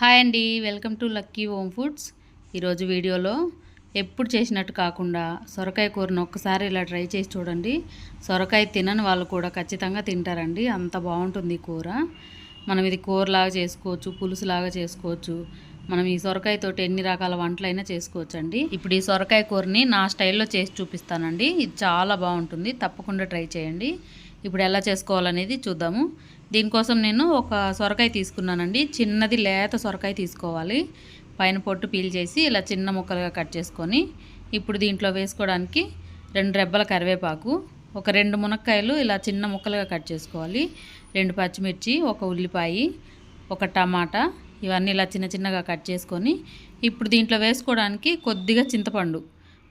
Hi అండి welcome to Lucky Home Foods. ఈరోజు వీడియోలో ఎప్పుడు చేసినట్టు కాకుండా సొరకాయ కూరను ఒక్కసారి ఇలా ట్రై చేసి చూడండి. సొరకాయ తినని వాళ్ళు కూడా ఖచ్చితంగా తింటారండి అంత బాగుంటుంది ఈ కూర. మనం ఇది కూరలాగా చేసుకోవచ్చు పులుసులాగా చేసుకోవచ్చు. మనం ఈ సొరకాయతోటి ఎన్ని రకాల వంటలైనా చేసుకోవచ్చు అండి ఇప్పుడు ఈ సొరకాయ కూరని నా స్టైల్లో చేసి చూపిస్తానండి. ఇది చాలా బాగుంటుంది తప్పకుండా ట్రై చేయండి. ఇప్పుడు ఎలా చేసుకోవాలనేది చూద్దాము. దీనికోసం నేను ఒక సొరకాయ తీసుకున్నానండి. చిన్నది లేత సొరకాయ తీసుకోవాలి. పైన పొట్టు పీల్ చేసి ఇలా చిన్న ముక్కలుగా కట్ చేసుకొని ఇప్పుడు దీంట్లో వేసుకోవడానికి రెండు రెబ్బల కరివేపాకు ఒక రెండు మునక్కాయలు ఇలా చిన్న ముక్కలుగా కట్ చేసుకోవాలి. రెండు పచ్చిమిర్చి ఒక ఉల్లిపాయ ఒక టమాటా ఇవన్నీ ఇలా చిన్న చిన్నగా కట్ చేసుకొని ఇప్పుడు దీంట్లో వేసుకోవడానికి కొద్దిగా చింతపండు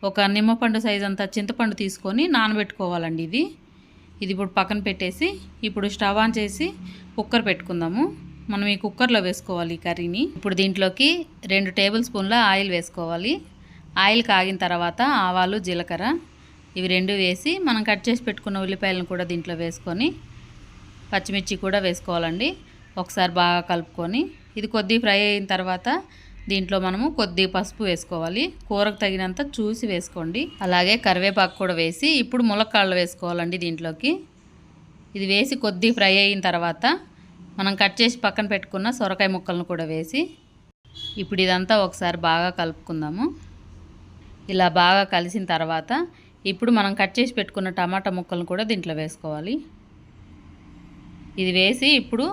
ఒక నిమ్మపండు సైజ్ అంతా చింతపండు తీసుకొని నానబెట్టుకోవాలండి ఇది. ఇది ఇప్పుడు పక్కన పెట్టేసి ఇప్పుడు స్టవ్ ఆన్ చేసి కుక్కర్ పెట్టుకుందాము. మనం ఈ కుక్కర్లో వేసుకోవాలి ఈ కర్రీని. ఇప్పుడు దీంట్లోకి రెండు టేబుల్ స్పూన్ల ఆయిల్ వేసుకోవాలి. ఆయిల్ కాగిన తర్వాత ఆవాలు జీలకర్ర ఇవి రెండు వేసి మనం కట్ చేసి పెట్టుకున్న ఉల్లిపాయలను కూడా దీంట్లో వేసుకొని పచ్చిమిర్చి కూడా వేసుకోవాలండి. ఒకసారి బాగా కలుపుకొని ఇది కొద్ది ఫ్రై అయిన తర్వాత దీంట్లో మనము కొద్ది పసుపు వేసుకోవాలి. కూరకు తగినంత చూసి వేసుకోండి. అలాగే కరివేపాకు కూడా వేసి ఇప్పుడు ములక్కాళ్ళు వేసుకోవాలండి దీంట్లోకి. ఇది వేసి కొద్ది ఫ్రై అయిన తర్వాత మనం కట్ చేసి పక్కన పెట్టుకున్న సొరకాయ ముక్కలను కూడా వేసి ఇప్పుడు ఇదంతా ఒకసారి బాగా కలుపుకుందాము. ఇలా బాగా కలిసిన తర్వాత ఇప్పుడు మనం కట్ చేసి పెట్టుకున్న టమాటా ముక్కలను కూడా దీంట్లో వేసుకోవాలి. ఇది వేసి ఇప్పుడు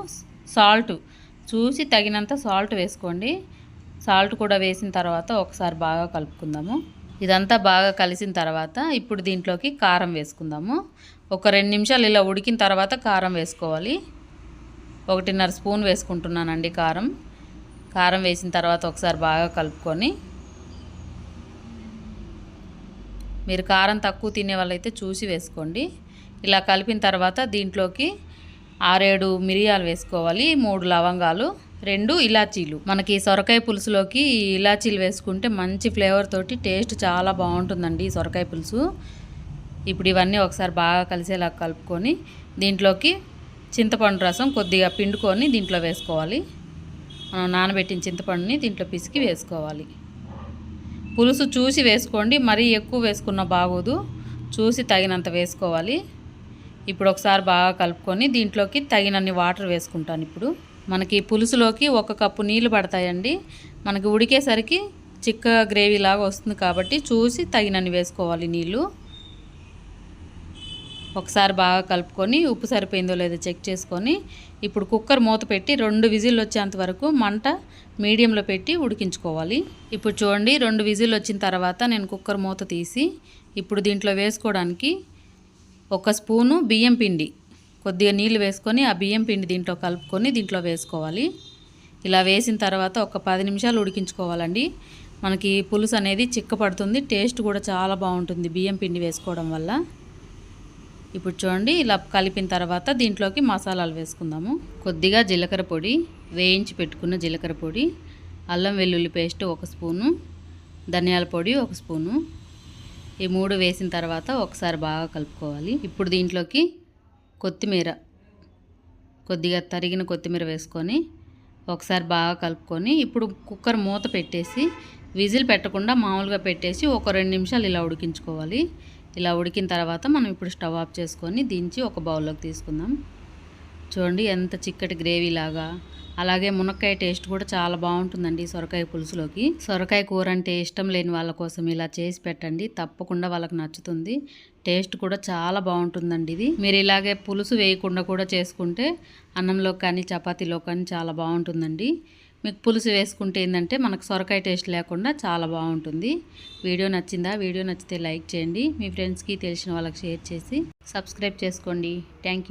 సాల్ట్ చూసి తగినంత సాల్ట్ వేసుకోండి. సాల్ట్ కూడా వేసిన తర్వాత ఒకసారి బాగా కలుపుకుందాము. ఇదంతా బాగా కలిసిన తర్వాత ఇప్పుడు దీంట్లోకి కారం వేసుకుందాము. ఒక రెండు నిమిషాలు ఇలా ఉడికిన తర్వాత కారం వేసుకోవాలి. ఒకటిన్నర స్పూన్ వేసుకుంటున్నానండి కారం. కారం వేసిన తర్వాత ఒకసారి బాగా కలుపుకొని మీరు కారం తక్కువ తినే వాళ్ళైతే చూసి వేసుకోండి. ఇలా కలిపిన తర్వాత దీంట్లోకి ఆరేడు మిరియాలు వేసుకోవాలి మూడు లవంగాలు రెండు ఇలాచీలు. మనకి సొరకాయ పులుసులోకి ఇలాచీలు వేసుకుంటే మంచి ఫ్లేవర్ తోటి టేస్ట్ చాలా బాగుంటుందండి ఈ సొరకాయ పులుసు. ఇప్పుడు ఇవన్నీ ఒకసారి బాగా కలిసేలా కలుపుకొని దీంట్లోకి చింతపండు రసం కొద్దిగా పిండుకొని దీంట్లో వేసుకోవాలి. మనం నానబెట్టిన చింతపండుని దీంట్లో పిసికి వేసుకోవాలి. పులుసు చూసి వేసుకోండి మరీ ఎక్కువ వేసుకున్న బాగోదు. చూసి తగినంత వేసుకోవాలి. ఇప్పుడు ఒకసారి బాగా కలుపుకొని దీంట్లోకి తగినన్ని వాటర్ వేసుకుంటాను ఇప్పుడు. మనకి పులుసులోకి ఒక కప్పు నీళ్ళు పడతాయండి. మనకి ఉడికేసరికి చిక్క గ్రేవీ లాగా వస్తుంది కాబట్టి చూసి తగినన్ని వేసుకోవాలి నీళ్ళు ఒకసారి బాగా కలుపుకొని ఉప్పు సరిపోయిందో లేదో చెక్ చేసుకొని ఇప్పుడు కుక్కర్ మూత పెట్టి రెండు విజిల్ వచ్చేంత వరకు మంట మీడియంలో పెట్టి ఉడికించుకోవాలి. ఇప్పుడు చూడండి రెండు విజిల్ వచ్చిన తర్వాత నేను కుక్కర్ మూత తీసి ఇప్పుడు దీంట్లో వేసుకోవడానికి ఒక స్పూను బియ్యం పిండి. కొద్దిగా నీళ్ళు వేసుకొని ఆ బియ్యం పిండి దీంట్లో కలుపుకొని దీంట్లో వేసుకోవాలి. ఇలా వేసిన తర్వాత ఒక పది నిమిషాలు ఉడికించుకోవాలండి. మనకి పులుసు అనేది చిక్కపడుతుంది. టేస్ట్ కూడా చాలా బాగుంటుంది బియ్యం పిండి వేసుకోవడం వల్ల. ఇప్పుడు చూడండి ఇలా కలిపిన తర్వాత దీంట్లోకి మసాలాలు వేసుకుందాము. కొద్దిగా జీలకర్ర పొడి వేయించి పెట్టుకున్న జీలకర్ర పొడి అల్లం వెల్లుల్లి పేస్ట్ ఒక స్పూను ధనియాల పొడి ఒక స్పూను ఈ మూడు వేసిన తర్వాత ఒకసారి బాగా కలుపుకోవాలి. ఇప్పుడు దీంట్లోకి కొత్తిమీర కొద్దిగా తరిగిన కొత్తిమీర వేసుకొని ఒకసారి బాగా కలుపుకొని ఇప్పుడు కుక్కర్ మూత పెట్టేసి విజిల్ పెట్టకుండా మామూలుగా పెట్టేసి ఒక రెండు నిమిషాలు ఇలా ఉడికించుకోవాలి. ఇలా ఉడికిన తర్వాత మనం ఇప్పుడు స్టవ్ ఆఫ్ చేసుకొని దించి ఒక బౌల్లోకి తీసుకుందాం. చూడండి ఎంత చిక్కటి గ్రేవీ లాగా. అలాగే మునక్కాయ టేస్ట్ కూడా చాలా బాగుంటుందండి సొరకాయ పులుసులోకి. సొరకాయ కూర అంటే ఇష్టం లేని వాళ్ళ కోసం ఇలా చేసి పెట్టండి తప్పకుండా వాళ్ళకి నచ్చుతుంది. టేస్ట్ కూడా చాలా బాగుంటుందండి ఇది. మీరు ఇలాగే పులుసు వేయకుండా కూడా చేసుకుంటే అన్నంలో కానీ చపాతీలో కానీ చాలా బాగుంటుందండి. మీకు పులుసు వేసుకుంటే ఏంటంటే మనకు సొరకాయ టేస్ట్ లేకుండా చాలా బాగుంటుంది. వీడియో నచ్చిందా? వీడియో నచ్చితే లైక్ చేయండి. మీ ఫ్రెండ్స్కి తెలిసిన వాళ్ళకి షేర్ చేసి సబ్స్క్రైబ్ చేసుకోండి. థ్యాంక్